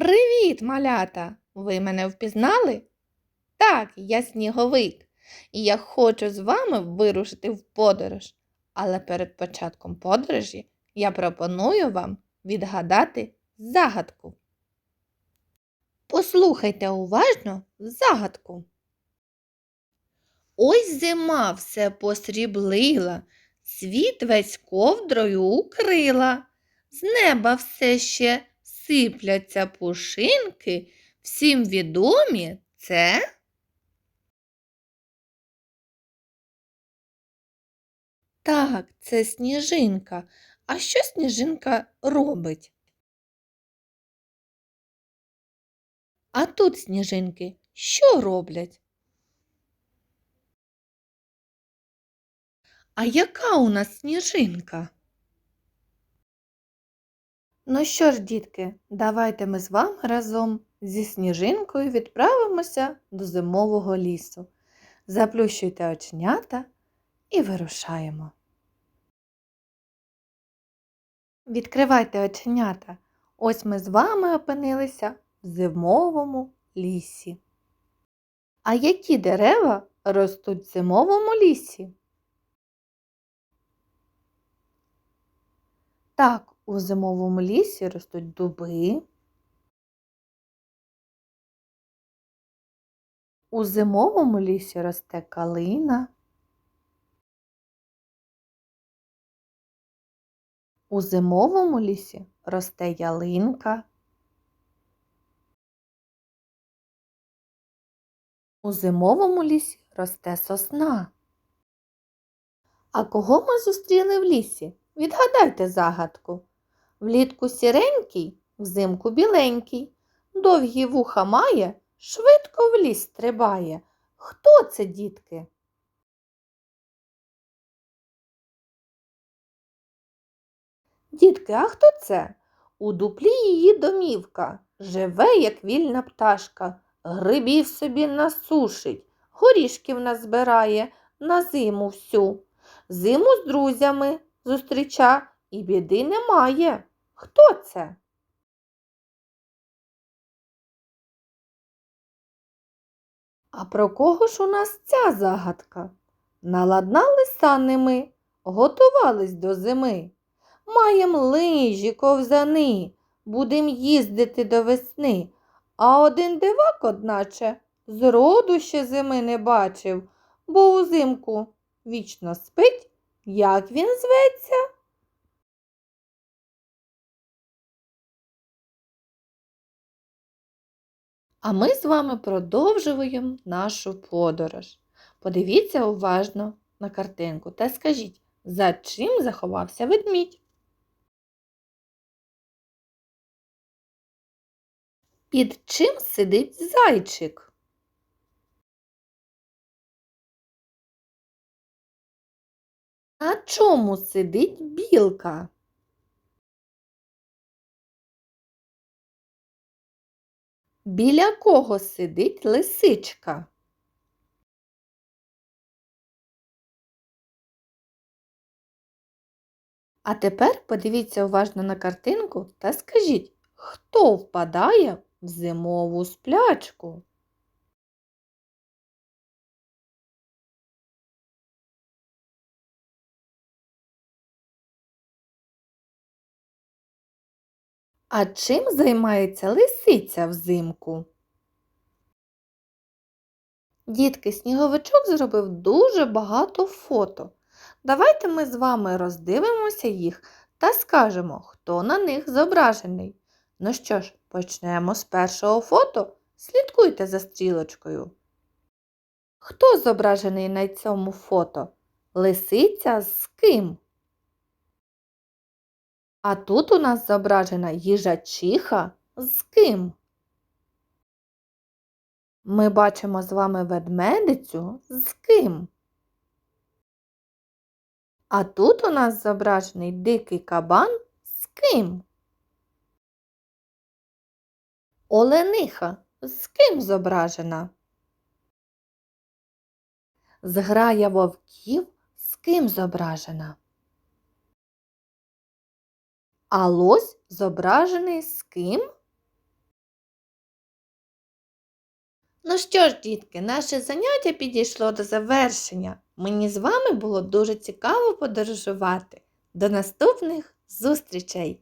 Привіт, малята! Ви мене впізнали? Так, я сніговик, і я хочу з вами вирушити в подорож. Але перед початком подорожі я пропоную вам відгадати загадку. Послухайте уважно загадку. Ось зима все посріблила, світ весь ковдрою укрила, з неба все ще сипляться пушинки, всім відомі це. Так, це сніжинка. А що сніжинка робить? А тут сніжинки що роблять? А яка у нас сніжинка? Ну що ж, дітки, давайте ми з вами разом зі сніжинкою відправимося до зимового лісу. Заплющуйте оченята і вирушаємо. Відкривайте оченята. Ось ми з вами опинилися в зимовому лісі. А які дерева ростуть в зимовому лісі? Так, у зимовому лісі ростуть дуби. У зимовому лісі росте калина. У зимовому лісі росте ялинка. У зимовому лісі росте сосна. А кого ми зустріли в лісі? Відгадайте загадку. Влітку сіренький, взимку біленький, довгі вуха має, швидко в ліс стрибає. Хто це, дітки? Дітки, а хто це? У дуплі її домівка. Живе, як вільна пташка, грибів собі насушить, горішків назбирає на зиму всю. Зиму з друзями зустріча і біди немає. Хто це? А про кого ж у нас ця загадка? Наладнали саними, готувались до зими. Маєм лижі, ковзани, будем їздити до весни. А один дивак, одначе, зроду ще зими не бачив, бо узимку вічно спить, як він зветься. А ми з вами продовжуємо нашу подорож. Подивіться уважно на картинку та скажіть, за чим заховався ведмідь? Під чим сидить зайчик? На чому сидить білка? Біля кого сидить лисичка? А тепер подивіться уважно на картинку та скажіть, хто впадає в зимову сплячку? А чим займається лисиця взимку? Дітки, сніговичок зробив дуже багато фото. Давайте ми з вами роздивимося їх та скажемо, хто на них зображений. Ну що ж, почнемо з першого фото. Слідкуйте за стрілочкою. Хто зображений на цьому фото? Лисиця з ким? А тут у нас зображена їжачиха з ким? Ми бачимо з вами ведмедицю з ким? А тут у нас зображений дикий кабан з ким? Олениха з ким зображена? Зграя вовків з ким зображена? А лось зображений з ким? Ну що ж, дітки, наше заняття підійшло до завершення. Мені з вами було дуже цікаво подорожувати. До наступних зустрічей!